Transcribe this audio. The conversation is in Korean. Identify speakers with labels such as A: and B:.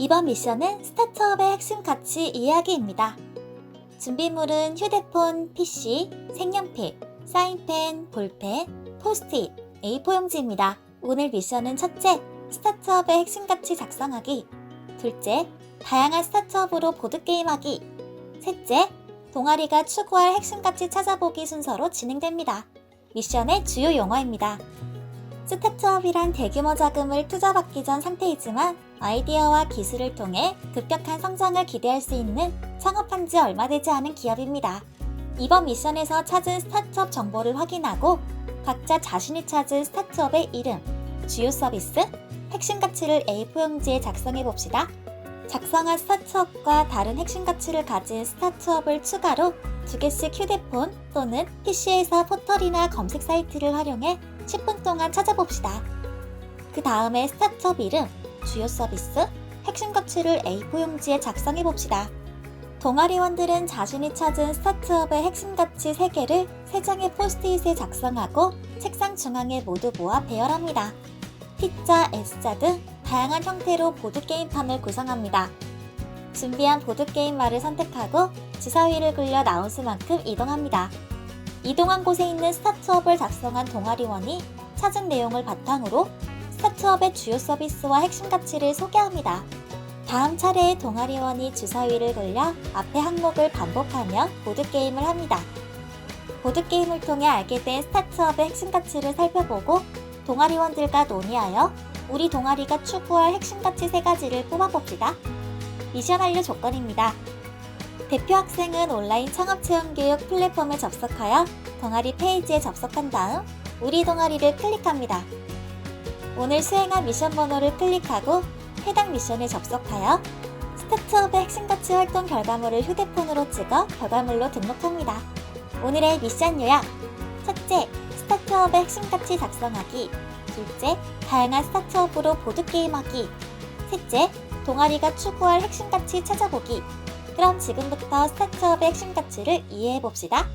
A: 이번 미션은 스타트업의 핵심 가치 이야기입니다. 준비물은 휴대폰, PC, 색연필, 사인펜, 볼펜, 포스트잇, A4 용지입니다. 오늘 미션은 첫째, 스타트업의 핵심 가치 작성하기. 둘째, 다양한 스타트업으로 보드게임하기. 셋째, 동아리가 추구할 핵심 가치 찾아보기 순서로 진행됩니다. 미션의 주요 용어입니다. 스타트업이란 대규모 자금을 투자받기 전 상태이지만 아이디어와 기술을 통해 급격한 성장을 기대할 수 있는 창업한 지 얼마 되지 않은 기업입니다. 이번 미션에서 찾은 스타트업 정보를 확인하고 각자 자신이 찾은 스타트업의 이름, 주요 서비스, 핵심 가치를 A4 용지에 작성해 봅시다. 작성한 스타트업과 다른 핵심 가치를 가진 스타트업을 추가로 두 개씩 휴대폰 또는 PC에서 포털이나 검색 사이트를 활용해 10분 동안 찾아봅시다. 그 다음에 스타트업 이름, 주요 서비스, 핵심 가치를 A4 용지에 작성해 봅시다. 동아리원들은 자신이 찾은 스타트업의 핵심 가치 3개를 3장의 포스트잇에 작성하고 책상 중앙에 모두 모아 배열합니다. T자, S자 등 다양한 형태로 보드게임판을 구성합니다. 준비한 보드게임 말을 선택하고 지사위를 굴려 나온 수만큼 이동합니다. 이동한 곳에 있는 스타트업을 작성한 동아리원이 찾은 내용을 바탕으로 스타트업의 주요 서비스와 핵심 가치를 소개합니다. 다음 차례에 동아리원이 주사위를 굴려 앞에 항목을 반복하며 보드게임을 합니다. 보드게임을 통해 알게 된 스타트업의 핵심 가치를 살펴보고 동아리원들과 논의하여 우리 동아리가 추구할 핵심 가치 세 가지를 뽑아봅시다. 미션 완료 조건입니다. 대표 학생은 온라인 창업 체험 교육 플랫폼에 접속하여 동아리 페이지에 접속한 다음 우리 동아리를 클릭합니다. 오늘 수행한 미션 번호를 클릭하고 해당 미션에 접속하여 스타트업의 핵심 가치 활동 결과물을 휴대폰으로 찍어 결과물로 등록합니다. 오늘의 미션 요약. 첫째, 스타트업의 핵심 가치 작성하기. 둘째, 다양한 스타트업으로 보드게임하기. 셋째, 동아리가 추구할 핵심 가치 찾아보기. 그럼 지금부터 스타트업의 핵심 가치를 이해해 봅시다.